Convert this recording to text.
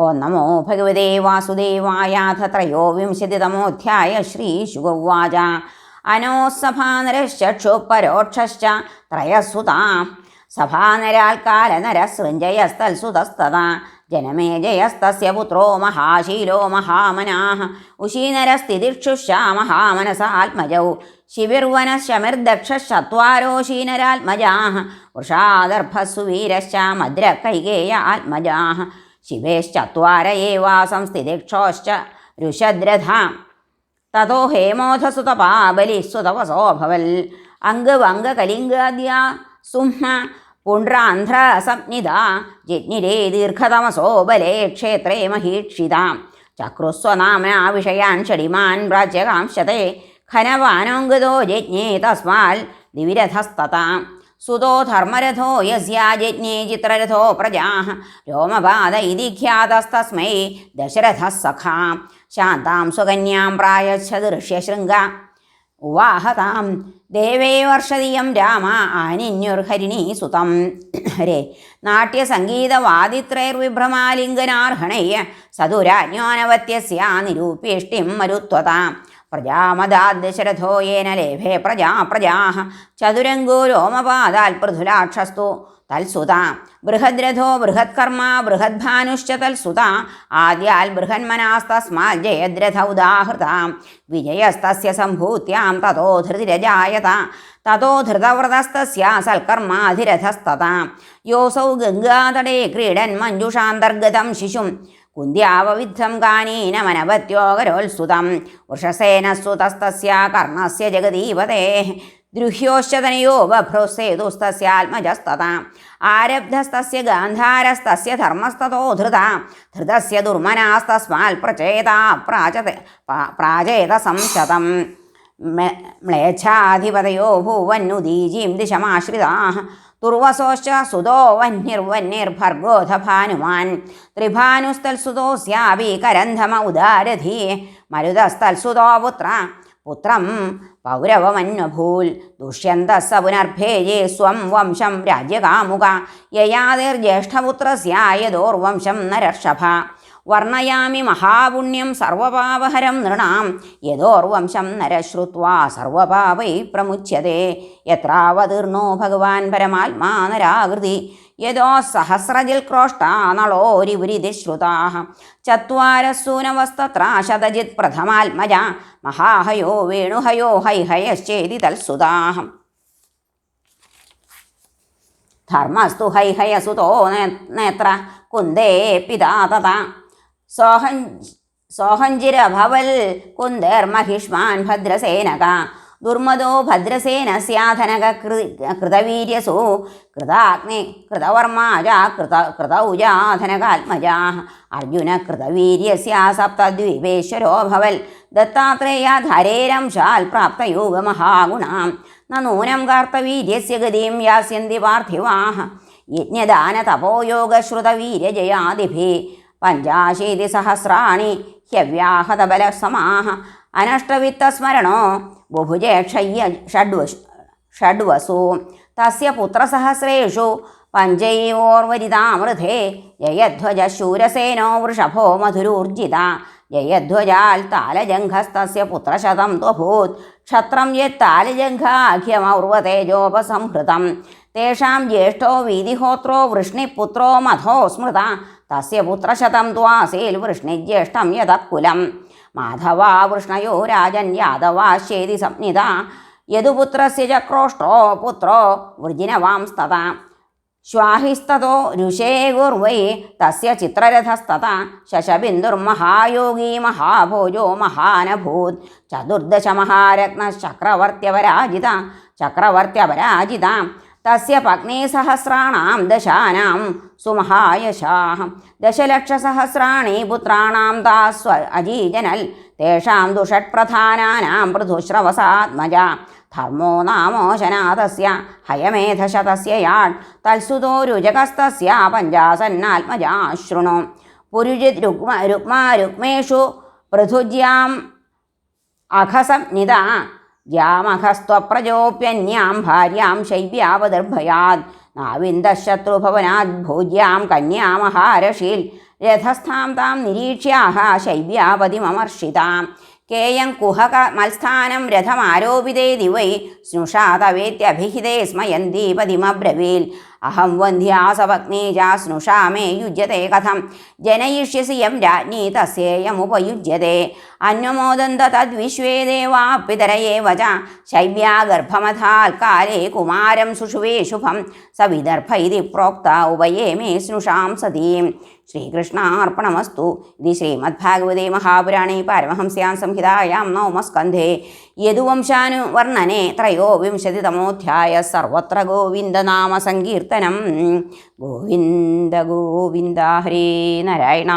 ഓം നമോ ഭഗവതേ വാസുദേവായാഥ ത്രയോവിംശതിതമോധ്യായ ശ്രീശുഗവാച അനോസഭാനരശ്ചക്ഷു പരോക്ഷശ്ച ത്രയസുതാം. സഭാനരാൽ കാലനരസൃഞ്ജയസ്തൽസുതസ്തതാ ജനമേജയസ്തസ്യ പുത്രോ മഹാശീലോ മഹാമനാः. ഉശീനരസ്തിദിക്ഷുഷാ മഹാമനസാത്മജൗ. ശിവിർവനശമിർദക്ഷശ്ചത്വാരോ വൃഷാദർഭസുവീരശ്ച മദ്രകൈകേയ ആത്മജാः ശിവേശ്ചത്വാര ഏവാസംസ്ഥിതിക്ഷോശ്ച രുഷദ്രഥാം തതോ ഹേമോധസുതപാബലിസ്സുതവസോഭവൽ അംഗവംഗകലിംഗാദ്യ സുഹ്ന പുണ്ട്രാന്ധ്രസംജ്ഞിത ജിജ്ഞിരേ ദീർഘതമസോ ബലേ ക്ഷേത്രേ മഹീക്ഷിതാം. ചക്രുസ്വനാമ്നാ വിഷയാൻ ഷടിമാൻ പ്രാച്യകാംശത്തെ ഖനവാനോങ്കതോ ജജ്ഞേ തസ്മാൽ ദിവിരഥസ്തതാം സുതോ ധർമ്മരഥോ യജ്ഞേ ചിത്രരഥോ പ്രജാ രോമപാദ ഇതി ഖ്യാതസ്തസ്മൈ ദശരഥ സഖാം. ശാന്താം സുകന്യാം പ്രായച്ഛദൃശ്യശൃംഗ ഉവാഹതാം ദേവേ വർഷതീയം രാമ ആനിന്യുർഹരിണീ സുതം. ഹരേ. നാട്യസംഗീതവാദിത്രൈർവിഭ്രമാലിംഗനാർഹണയ്യ സതുരാജ്ഞാനവത്യസ്യാ നിരൂപ്യേഷ്ടിം മരുത്വതാം. പ്രജാമദാദശരഥോ യേന ലേഭേ പ്രജാ പ്രജാः ചതുരംഗോ രോമപാദാൽ പൃഥുലാക്ഷസ്തു തൽസുതാ ബൃഹദ്രഥോ ബൃഹത്കർമ്മ ബൃഹദ്ഭാനുശ്ച തൽസുതാ ആദ്യാൽ ബൃഹന്മനാസ്തസ്മാൽ ജയദ്രഥ ഉദാഹൃതാം വിജയസ്തസ്യ സംഭൂത്യാം തതോ ധൃതിരജായത തതോ ധൃതവ്രതസ്തസ്യ സൽക്കർമാധിരഥസ്തതാ യോസൗ ഗംഗാതടേ ക്രീഡൻ മഞ്ജുഷാന്തർഗതം ശിശും കുന്ധ്യാവവിദ്ധം കാനീനമനവത്യോകരോത്സുതം വൃഷസേനസ്തുതസ്തസ്യ കർണസ്യ ജഗദീപതേ. ദ്രുഹ്യോശ്ചതനയോ ബഭ്രോസേതുസ്തസ്യാത്മജസ്തതാ ആരബ്ധസ്തസ്യ ഗാന്ധാരസ്തസ്യ ധർമ്മസ്തതോ ധൃത. ധൃതസ്യ ദുർമനാസ്തസ്മാൽ പ്രചേതാ പ്രാചത പ്രാചേത സംശതം മ്ലേച്ഛാധിപതയോ ഭൂവന്നുദീജീം ദിശമാശ്രിതാ. തുർവസോശ്ച സുതോ വന്യർവന്യർഭർഗോധ ഭാനുമാൻ ത്രിഭാനുസ്തൽസുതോസ്യാപി കരന്ധമ ഉദാരധി. മരുതസ്തൽസുതോ പുത്ര പൗരവമന്വഭൂൽ. ദുഷ്യന്ത സ പുനർഭേജേ സ്വം വംശം രാജ്യകാമുക. യയാതിർജ്യേഷ്ഠപുത്രസ്യായതോർവംശം നരർഷഭ. വർണയാമി മഹാപുണ്യം സർവപാപഹരം നൃണാം. യഥോർവംശം നരശ്രുത്വാ സർവപാപൈ പ്രമുച്യതേ യത്രാവതീർണോ ഭഗവാൻ പരമാത്മാ നരാകൃതി. യഥോ സഹസ്രജിൽ ക്രോഷ്ടാ നളോരിപുരിതി ശ്രുതാ ചത്വാരസൂനവസ്തത്ര ശതജിത് പ്രഥമാത്മജ. മഹാഹയോ വേണുഹയോ ഹൈഹയശ്ചേതി തൽസുതാഹം. ധർമ്മസ്തു ഹൈഹയസുതോ നേത്ര. കുന്ദേ പിതാ തഥാ. സോഹൻ സോഹഞ്ചിരഭവൽ കുന്ദേർമഹിഷ്മാൻ ഭദ്രസേനക. ദുർമദോ ഭദ്രസേനസ്യാധനക കൃതവീര്യസു. കൃതാഗ്നി കൃതവർമാജ കൃത കൃതൗജാധനകാത്മജാ അർജുന കൃതവീര്യസ്യ സപ്തദ്വീപേശ്വരോ ഭവൽ. ദത്താത്രേയാധരേരംശാൽ പ്രാപ്തയോഗമഹാഗുണാം നൂനം കാർത്തവീര്യസ്യ ഗതിയും യാസ്യന്തി പാർത്ഥിവാः. യജ്ഞദാനതപോയോഗശ്രുതവീര്യജയാദിഭി പഞ്ചാശീതിസഹസ്രാണി ഹ്യവ്യാഹതബലസമാഹ അനഷ്ടവിത്തസ്മരണോ ബുഭുജേക്ഷയ്യ ഷഡ്വശു ഷഡ്വസു. തസ്യ പുത്രസഹസ്രേഷു പഞ്ചൈവോർവരിതാമൃധേ. ജയധ്വജ ശൂരസേനോ വൃഷഭോ മധുരൂർജിത. ययध्वजाल्तालजङ्घस्तस्य पुत्रशतं त्वभूत् क्षत्रं यत्तालजङ्घाख्यमौर्वतेजोपसंहृतं। तेषां ज्येष्ठो वीधिहोत्रो वृष्णिपुत्रो मथो स्मृता। तस्य पुत्रशतं त्वासील् वृष्णिज्येष्ठं यदकुलं माधवा वृष्णयो राजन् यादवाश्चेति संनिधा यदुपुत्रस्य च क्रोष्टो पुत्रो वृजिनवांस्तदा श्वाहिस्ततो ऋषेगुर्वै तस्य चित्ररथस्तथा शशबिन्दुर्महायोगी महाभोजो महानभूत् चतुर्दशमहारत्नश्चक्रवर्त्यपराजिता चक्रवर्त्यपराजिता തസ്യ പത്നീസഹസ്രാണാം ദശാനാം സുമഹായശാः ദശലക്ഷസഹസ്രാണി പുത്രാണാം താസ്വ അജീജനൽ തേഷാം ദുഷട്പ്രധാനാനാം പൃഥുശ്രവസാത്മജ. ധർമ്മോ നാമോശനാഥസ്യ ഹയമേധശതസ്യ യാൾ തൽസുതോ രുചകസ്തസ്യ പഞ്ചാസന്നാത്മജാശൃണു പുരുജിത് രുക്മ രുക്മാ രുക്മേഷു പൃഥുജ്യാം അഖസംനിത യാമഹസ്ത്വപ്രജോപ്യന്യാം ഭാര്യാം ശൈവ്യാവദർഭയാത് നാവിന്ദശത്രുഭവനാത് ഭോജ്യാം കന്യാമഹാരഷീൽ. രഥസ്ഥാം താം നിരീക്ഷ്യാഹ ശൈവ്യാവതിമർഷിതാം കേയം കുഹക മത്സ്ഥാനം രഥമാരോപിതേ ദിവൈ. സ്നുഷാതവേത്യഭിഹിതേ സ്മയന്തീപതിമബ്രവീൽ അഹം വന്ധ്യാസഭഗ്നീജ സ്നുഷാ മേ യുജ്യത്തെ കഥം. ജനയിഷ്യസി യം രാജ്ഞി തസ്യേയമുപയുജ്യത്തെ അന്വമോദന്ത തദ്വിശ്വേ ദേവാ പിതരയേവ ച ശൈബ്യാഗർഭമഥാൽക്കാലേ കുമാരം സുഷുവേ ശുഭം. സവിദർഭ ഇതി പ്രോക്ത ഉഭയേ മേ സ്നുഷാം സതീം. ശ്രീകൃഷ്ണാർപ്പണമസ്തു. ഇത് ശ്രീമദ്ഭാഗവതേ മഹാപുരാണേ പാരമഹംസ്യാം സംഹിതായാം നവമസ്കന്ധേ യദുവംശാനുവർണനെ ത്രയോവിംശതിതമോധ്യായ സർവത്ര ഗോവിന്ദനാമസങ്കീർത്തനം. ഗോവിന്ദ ഗോവിന്ദ ഹരേ നാരായണ.